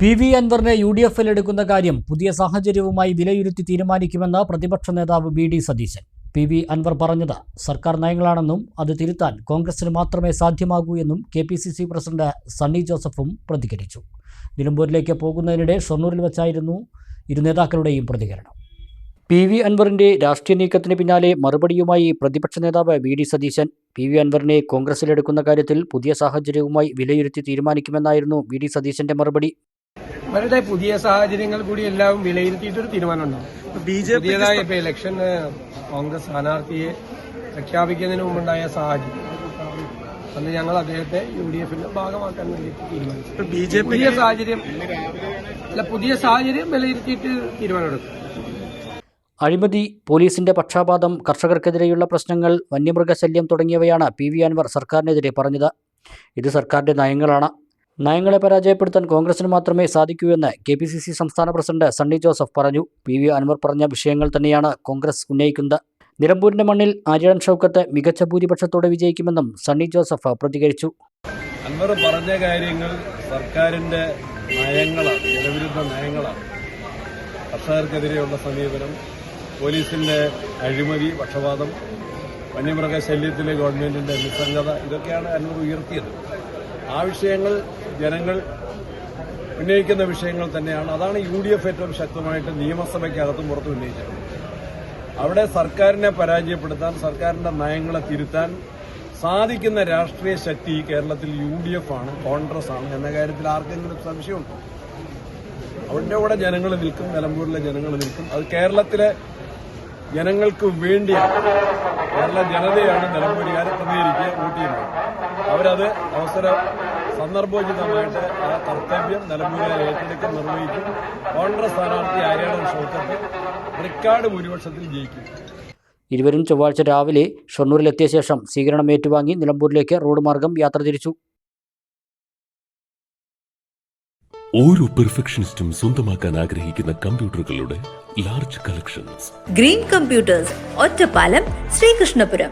P V അൻവറിനെ U D എഫിൽ എടുക്കുന്ന കാര്യം പുതിയ സാഹചര്യവുമായി വിലയിരുത്തി തീരുമാനിക്കുമെന്ന് പ്രതിപക്ഷ നേതാവ് B D Satheesan. P V Anvar പറഞ്ഞത് സർക്കാർ നയങ്ങളാണെന്നും അത് തിരുത്താൻ കോൺഗ്രസിന് മാത്രമേ സാധ്യമാകൂ എന്നും K P C C president Sunny ജോസഫും പ്രതികരിച്ചു. നിലമ്പൂരിലേക്ക് പോകുന്നതിനിടെ ഷൊർണൂരിൽ വെച്ചായിരുന്നു ഇരു നേതാക്കളുടെയും പ്രതികരണം. പി വി അൻവറിന്റെ രാഷ്ട്രീയ നീക്കത്തിന് പിന്നാലെ മറുപടിയുമായി പ്രതിപക്ഷ നേതാവ് V D Satheesan. P V അൻവറിനെ കോൺഗ്രസിലെടുക്കുന്ന കാര്യത്തിൽ പുതിയ സാഹചര്യവുമായി വിലയിരുത്തി തീരുമാനിക്കുമെന്നായിരുന്നു വി ഡി സതീശന്റെ മറുപടി. അവരുടെ പുതിയ സാഹചര്യങ്ങൾ കൂടി എല്ലാം വിലയിരുത്തിയിട്ടൊരു തീരുമാനം ഉണ്ടാവും ബി ജെ പി പുതിയതായി ഇപ്പൊ ഇലക്ഷന് കോൺഗ്രസ് സ്ഥാനാർത്ഥിയെ പ്രഖ്യാപിക്കുന്നതിന് മുമ്പുണ്ടായ സാഹചര്യം. അന്ന് ഞങ്ങൾ അദ്ദേഹത്തെ യു ഡി എഫിന്റെ ഭാഗമാക്കാൻ വേണ്ടി തീരുമാനിച്ചു. ബി ജെ പി പുതിയ സാഹചര്യം അല്ല പുതിയ സാഹചര്യം വിലയിരുത്തിയിട്ട് തീരുമാനമെടുക്കും. അഴിമതി പോലീസിന്റെ പക്ഷാപാതം കർഷകർക്കെതിരെയുള്ള പ്രശ്നങ്ങൾ വന്യമൃഗശല്യം തുടങ്ങിയവയാണ് പി വി അൻവർ സർക്കാരിനെതിരെ പറഞ്ഞത്. ഇത് സർക്കാരിന്റെ നയങ്ങളാണ്. നയങ്ങളെ പരാജയപ്പെടുത്താൻ കോൺഗ്രസിന് മാത്രമേ സാധിക്കൂ എന്ന് കെ പി സി സി സംസ്ഥാന പ്രസിഡന്റ് സണ്ണി ജോസഫ് പറഞ്ഞു. പി. വി. അൻവർ പറഞ്ഞ വിഷയങ്ങൾ തന്നെയാണ് കോൺഗ്രസ് ഉന്നയിക്കുന്നത്. നിലമ്പൂരിന്റെ മണ്ണിൽ ആര്യടൻ ഷൗക്കത്ത് മികച്ച ഭൂരിപക്ഷത്തോടെ വിജയിക്കുമെന്നും സണ്ണി ജോസഫ് പ്രതികരിച്ചു. അൻവർ പറഞ്ഞ കാര്യങ്ങൾ സർക്കാരിന്റെ നയങ്ങളാണ് ജനവിരുദ്ധ നയങ്ങളാണ്. കർഷകർക്കെതിരെയുള്ള സമീപനം പോലീസിന്റെ അഴിമതി പക്ഷപാതം വന്യമൃഗശല്യത്തിലെ ഗവൺമെന്റിന്റെ നിസ്സംഗത ഇതൊക്കെയാണ് അൻവർ ഉയർത്തിയത്. ആ വിഷയങ്ങൾ ജനങ്ങൾ ഉന്നയിക്കുന്ന വിഷയങ്ങൾ തന്നെയാണ്. അതാണ് യു ഡി എഫ് ഏറ്റവും ശക്തമായിട്ട് നിയമസഭയ്ക്കകത്തും പുറത്തും ഉന്നയിച്ചത്. അവിടെ സർക്കാരിനെ പരാജയപ്പെടുത്താൻ സർക്കാരിന്റെ നയങ്ങളെ തിരുത്താൻ സാധിക്കുന്ന രാഷ്ട്രീയ ശക്തി കേരളത്തിൽ യു ഡി എഫ് ആണ് കോൺഗ്രസ് ആണ് എന്ന കാര്യത്തിൽ ആർക്കെങ്കിലും സംശയമുണ്ട്? അവരുടെ കൂടെ ജനങ്ങൾ നിൽക്കും നിലമ്പൂരിലെ ജനങ്ങൾ നിൽക്കും. അത് കേരളത്തിലെ ജനങ്ങൾക്ക് വേണ്ടിയാണ്. കേരള ജനതയാണ് നിലമ്പൂരുകാരെ പ്രതികരിക്കുക വോട്ട് ചെയ്യുന്നത്. അവരത് അവസര സന്ദർഭോചിതമായിട്ട് ആ കർത്തവ്യം നിലമ്പൂരുകാരെ ഏറ്റെടുക്കാൻ നിർവഹിക്കും കോൺഗ്രസ് സ്ഥാനാർത്ഥി ആര്യാടൻ ഷോക്കത്ത് റിക്കാർഡ് ഭൂരിപക്ഷത്തിൽ ജയിക്കും. ഇരുവരും ചൊവ്വാഴ്ച രാവിലെ ഷൊർണൂരിലെത്തിയ ശേഷം സ്വീകരണം ഏറ്റുവാങ്ങി നിലമ്പൂരിലേക്ക് റോഡ് മാർഗം യാത്ര തിരിച്ചു. ഓരോ പെർഫെക്ഷനിസ്റ്റും സ്വന്തമാക്കാൻ ആഗ്രഹിക്കുന്ന കമ്പ്യൂട്ടറുകളുടെ large collections Green Computers Ottapalam Sreekrishnapuram.